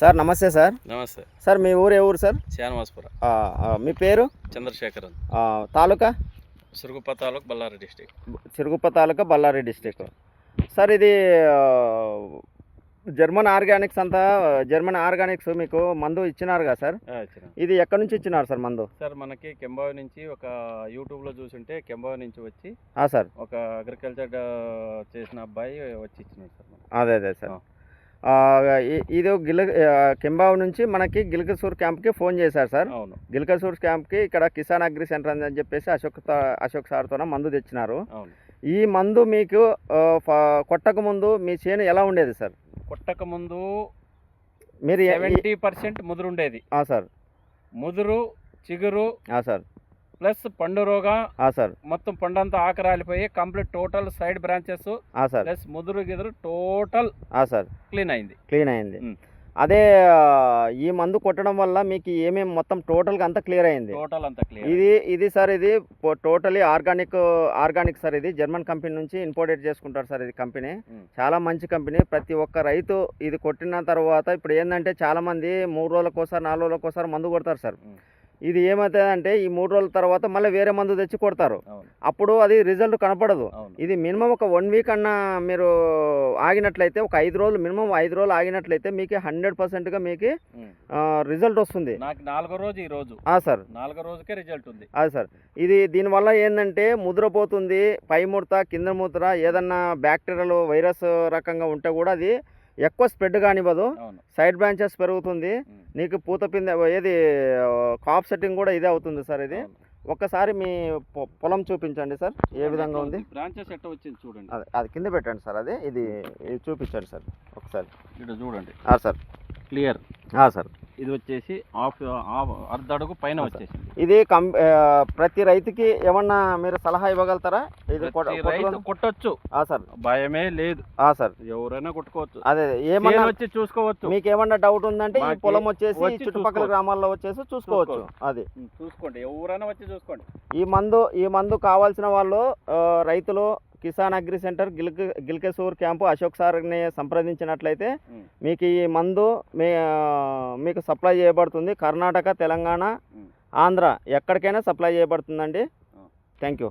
Sir నమస్తే sir. నమస్తే. Sir మీ ఊరు ఏ ఊరు సార్? శ్యానవాసపుర మీ పేరు? చంద్రశేఖరన్. ఆ, taluka? Siruguppa taluk Bellary district. Siruguppa taluka Bellary district. Sir ఇది జర్మన్ ఆర్గానిక్స్ అంతా జర్మన్ ఆర్గానిక్స్ మీకు మందు ఇచ్చినారు కదా సార్? ఇది ఎక్కడి నుంచి ఇచ్చినారు సార్ మందు? సార్ మనకి కెంబావి నుంచి ఒక యూట్యూబ్లో చూసుంటే కెంబావి నుంచి వచ్చి సార్. ఒక అగ్రికల్చర్ చేసిన అబ్బాయి వచ్చి ఇచ్చినాడు సార్. అదే అదే సార్. ఇది గిల్ కెంబావ్ నుంచి మనకి గిల్కసూర్ క్యాంప్కి ఫోన్ చేశారు సార్. అవును. గిల్కసూర్ క్యాంప్కి ఇక్కడ కిసాన్ అగ్రి సెంటర్ అని చెప్పేసి అశోక్ అశోక్ సార్తో మందు తెచ్చినారు. ఈ మందు మీకు కొట్టక ముందు మీ చేను ఎలా ఉండేది సార్? కొట్టక ముందు మీరు సెవెంటీ పర్సెంట్ ముదురు ఉండేది. ఆ, సార్. ముదురు చిగురు ఆ, సార్. ప్లస్ పండు రోగం సార్. మొత్తం పండంతా ఆకరాలిపోయి కంప్లీట్ టోటల్ సైడ్ బ్రాంచెస్ ఆ, సార్. ప్లస్ ముదురు గిదురు టోటల్ సార్. క్లీన్ అయింది. క్లీన్ అయింది. అదే ఈ మందు కొట్టడం వల్ల మీకు ఏమేమి మొత్తం టోటల్గా అంతా క్లియర్ అయింది? టోటల్ అంతా క్లియర్ ఇది ఇది సార్ ఇది టోటలీ ఆర్గానిక్ ఆర్గానిక్ సార్ ఇది. జర్మన్ కంపెనీ నుంచి ఇంపోర్టెడ్ చేసుకుంటారు సార్ ఇది కంపెనీ. చాలా మంచి కంపెనీ. ప్రతి ఒక్క రైతు ఇది కొట్టిన తర్వాత ఇప్పుడు ఏంటంటే చాలా మంది మూడు రోజులకోసారి నాలుగు రోజులకోసారి మందు కొడతారు సార్. ఇది ఏమవుతుందంటే ఈ మూడు రోజుల తర్వాత మళ్ళీ వేరే మందు తెచ్చి కొడతారు. అప్పుడు అది రిజల్ట్ కనపడదు. ఇది మినిమం ఒక వన్ వీక్ అన్న మీరు ఆగినట్లయితే ఒక ఐదు రోజులు మినిమం ఐదు రోజులు ఆగినట్లయితే మీకు హండ్రెడ్ పర్సెంట్గా మీకు. రిజల్ట్ వస్తుంది. నాకు నాలుగో రోజు ఈ రోజు. సార్. నాలుగో రోజుకే రిజల్ట్ ఉంది. అది సార్. ఇది దీనివల్ల ఏంటంటే ముద్రపోతుంది పై ముడత కింద ముద్ర ఏదన్నా బ్యాక్టీరియాలు వైరస్ రకంగా ఉంటే కూడా అది ఎక్కువ స్ప్రెడ్ కానివ్వదు. సైడ్ బ్రాంచెస్ పెరుగుతుంది. నీకు పూత పింద ఏది కాప్ సెట్టింగ్ కూడా ఇదే అవుతుంది సార్ ఇది. ఒక్కసారి మీ పొ- పొలం చూపించండి సార్ ఏ విధంగా ఉంది? బ్రాంచెస్ ఎట్ట వచ్చింది చూడండి. అది అది కింద పెట్టండి సార్ అది ఇది ఇది చూపించండి సార్ ఒకసారి. చూడండి. సార్. Clear sir. ఇది వచ్చేసి హాఫ్ అర్ధ అడుగు పైన వచ్చేసింది. ఇది ప్రతి రైతుకి ఏమన్నా మీరు సలహా ఇవ్వగలుగుతారా? ఇది రైతు కొట్టొచ్చు. ఆ సార్. భయమే లేదు. ఆ సార్. ఎవరైనా కొట్టుకోవచ్చు. అదే ఏమన్నా వచ్చి చూసుకోవచ్చు. మీకు ఏమన్నా డౌట్ ఉందంటే ఈ పొలం వచ్చేసి వచ్చి చుట్టుపక్కల. గ్రామాల్లో వచ్చేసి చూసుకోవచ్చు. అది. చూసుకోండి. ఎవరైనా వచ్చి చూసుకోండి. ఈ మందు ఈ మందు కావాల్సిన వాళ్ళు రైతులు కిసాన్ అగ్రి సెంటర్ గిల్క గిల్కెసూర్ క్యాంపు అశోక్ సార్ని సంప్రదించినట్లయితే మీకు ఈ మందు మీ మీకు సప్లై చేయబడుతుంది కర్ణాటక తెలంగాణ. ఆంధ్ర ఎక్కడికైనా సప్లై చేయబడుతుందండి. Thank you